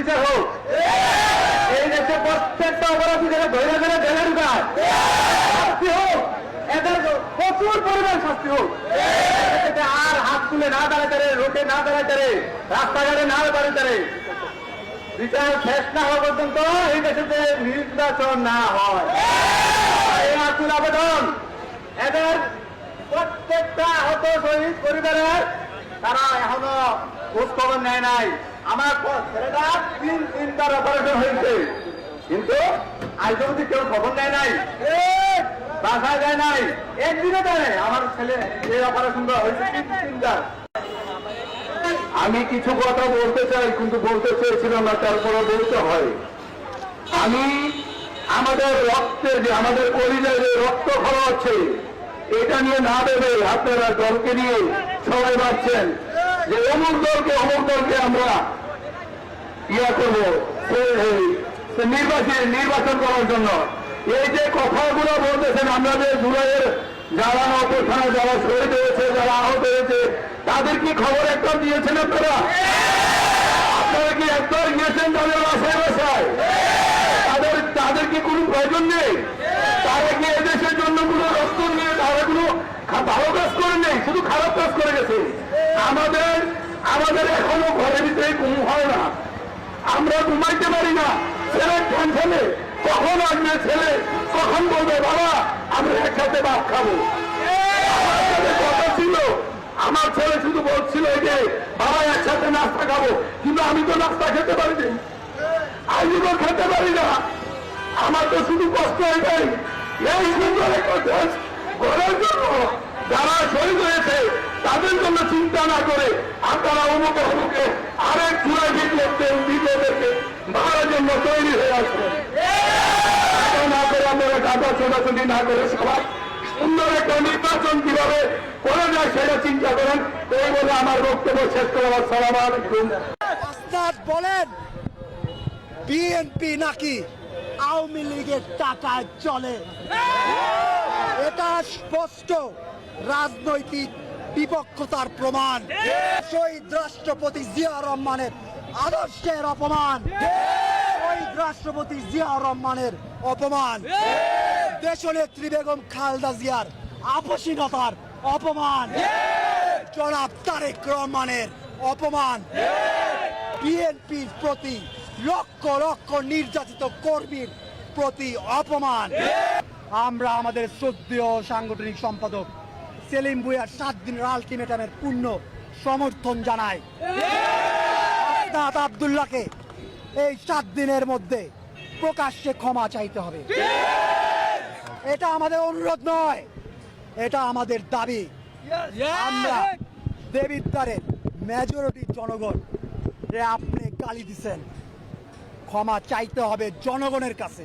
বিচার হোক। এই দেশে প্রত্যেকটা অপরাধী যারা ধরে জেলে ঢুকায়। শাস্তি হোক। এদের প্রচুর পরিমাণ শাস্তি হোক। আর হাত তুলে না দাঁড়াতে রে না দাঁড়াতে রাস্তাঘাটে না দাঁড়াতে বিচার শেষ না হওয়া পর্যন্ত এই দেশে নির্বাচন না হয়। এই আকুল আবেদন এদের প্রত্যেকটা আহত শহীদ পরিবারের, তারা এখনও খোঁজ খবর নেয় নাই। আমার তিন তিনবার অপারেশন হয়েছে। কিন্তু আজ অবধি কেউ খবর নেয় নাই বাসায় যায় নাই। একদিনও দেয়। আমার ছেলে এই অপারেশন হয়েছে, তিন তিনবার। আমি কিছু কথা বলতে চাই, কিন্তু বলতে চেয়েছিলাম না তারপরে বলতে হয়। আমি আমাদের রক্তে যে, আমাদের কলিজায় যে রক্ত খরা হচ্ছে এটা নিয়ে না ভেবে আপনারা দলকে নিয়ে সবাই ভাবছেন যে অমুক দলকে অমুক দলকে আমরা ইয়া করব নির্বাচন নির্বাচন করার জন্য। এই যে কথাগুলো বলতেছেন, আমরা যে জুলাইয়ের যারা অপথানে যারা শহীদ হয়েছে, যারা আহত হয়েছে, তাদের কি খবর একটা দিয়েছেন আপনারা? আপনারা কি একবার গিয়েছেন তাদের বাসায় বাসায়? তাদের তাদের কি কোনো প্রয়োজন নেই? তারা কি এদেশের জন্য কোনো রক্ত নিয়ে তারা কোনো ভালো কাজ করে নেই? শুধু খারাপ কাজ করে গেছে। আমাদের এখনও ঘরের ভিতরে ঘুম হয় না। আমরা ঘুমাইতে পারি না। ছেলের টেনশনে কখন আসবে ছেলে? কখন বলবে, বাবা, আমরা একসাথে ভাত খাব। কথা ছিল। আমার ছেলে শুধু বলছিল যে, বাবা, একসাথে নাস্তা খাব। কিন্তু আমি তো নাস্তা খেতে পারি না আমি তো খেতে পারি না। আমার তো শুধু কষ্ট এটাই এই সুন্দর একটা দেশ গড়ার জন্য যারা শহীদ হয়েছে, তাদের জন্য চিন্তা না করে আপনারা অমুকে অমুকে আরেক চূড়ায় করতে নিজেদেরকে মারার জন্য তৈরি হয়ে আসবেন না করে আপনারা টাকা ছোটাছুটি না করে সবাই সুন্দর একটা নির্বাচন কীভাবে করা যায় সেটা চিন্তা করেন। এই বলে আমার বক্তব্য শেষ করে আমার সালাম আলাইকুম। বলেন বিএনপি নাকি আওয়ামী লীগের টাকায় চলে? এটা স্পষ্ট রাজনৈতিক বিপক্ষতার প্রমাণ। শহীদ রাষ্ট্রপতি জিয়া রহমানের আদর্শের অপমান। শহীদ রাষ্ট্রপতি জিয়া রহমানের অপমান। দেশনেত্রী বেগম খালেদা জিয়ার আপসীনতার অপমান। জনাব তারেক রহমানের অপমান। বিএনপির প্রতি লক্ষ লক্ষ নির্যাতিত কর্মীর প্রতি অপমান। আমরা আমাদের শ্রদ্ধেয় সাংগঠনিক সম্পাদক সেলিম ভুইয়ার সাত দিনের আলটিমেটামের পূর্ণ সমর্থন জানায়। আবদুল্লাহকে এই সাত দিনের মধ্যে প্রকাশ্যে ক্ষমা চাইতে হবে। এটা আমাদের অনুরোধ নয়, এটা আমাদের দাবি। আমরা দেবিদ্বারের মেজরিটি জনগণ আপনি গালি দিছেন। ক্ষমা চাইতে হবে জনগণের কাছে।